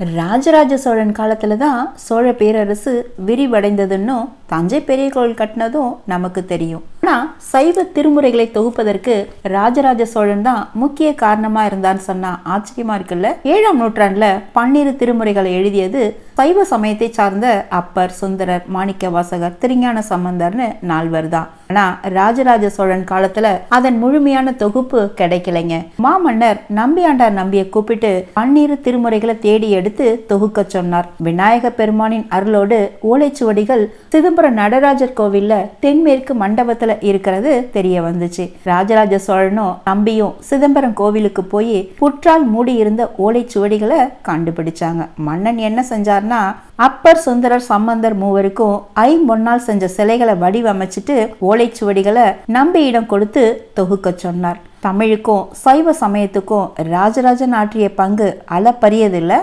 ராஜராஜ சோழன் காலத்தில் தான் சோழ பேரரசு விரிவடைந்ததுன்னும் தஞ்சை பெரிய கோயில் கட்டினதும் நமக்கு தெரியும். ஆனால் சைவ திருமுறைகளை தொகுப்பதற்கு ராஜராஜ சோழன் தான் முக்கிய காரணமா இருந்தான்னு சொன்னா ஆச்சரியமா இருக்குல்ல? ஏழாம் நூற்றாண்டுல பன்னிரு திருமுறைகளை எழுதியது சைவ சமயத்தை சார்ந்த அப்பர் சுந்தரர் மாணிக்க வாசகர் திருஞான சம்பந்தர்னு நால்வர் தான். ஆனா ராஜராஜ சோழன் காலத்துல அதன் முழுமையான தொகுப்பு கிடைக்கலைங்க. மாமன்னர் நம்பியாண்டார் நம்பியை கூப்பிட்டு பன்னிரு திருமுறைகளை தேடி எடுத்து தொகுக்க சொன்னார். விநாயக பெருமானின் அருளோடு ஓலைச்சுவடிகள் சிதம்பரம் நடராஜர் கோவில்ல தென்மேற்கு மண்டபத்துல இருக்கிறது தெரிய வந்துச்சு. ராஜராஜ சோழனும் நம்பியும் சிதம்பரம் கோவிலுக்கு போய் புற்றால் மூடி இருந்த ஓலைச்சுவடிகளை கண்டுபிடிச்சாங்க. மன்னன் என்ன செஞ்சார்னா அப்பர் சுந்தரர் சம்பந்தர் மூவருக்கும் ஐம்பொன்னால் செஞ்ச சிலைகளை வடிவமைச்சிட்டு ஓலைச்சுவடிகளை நம்பியிடம் கொடுத்து தொகுக்க சொன்னார். தமிழுக்கும் சைவ சமயத்துக்கும் ராஜராஜன் ஆற்றிய பங்கு அளப்பரியதில்லை.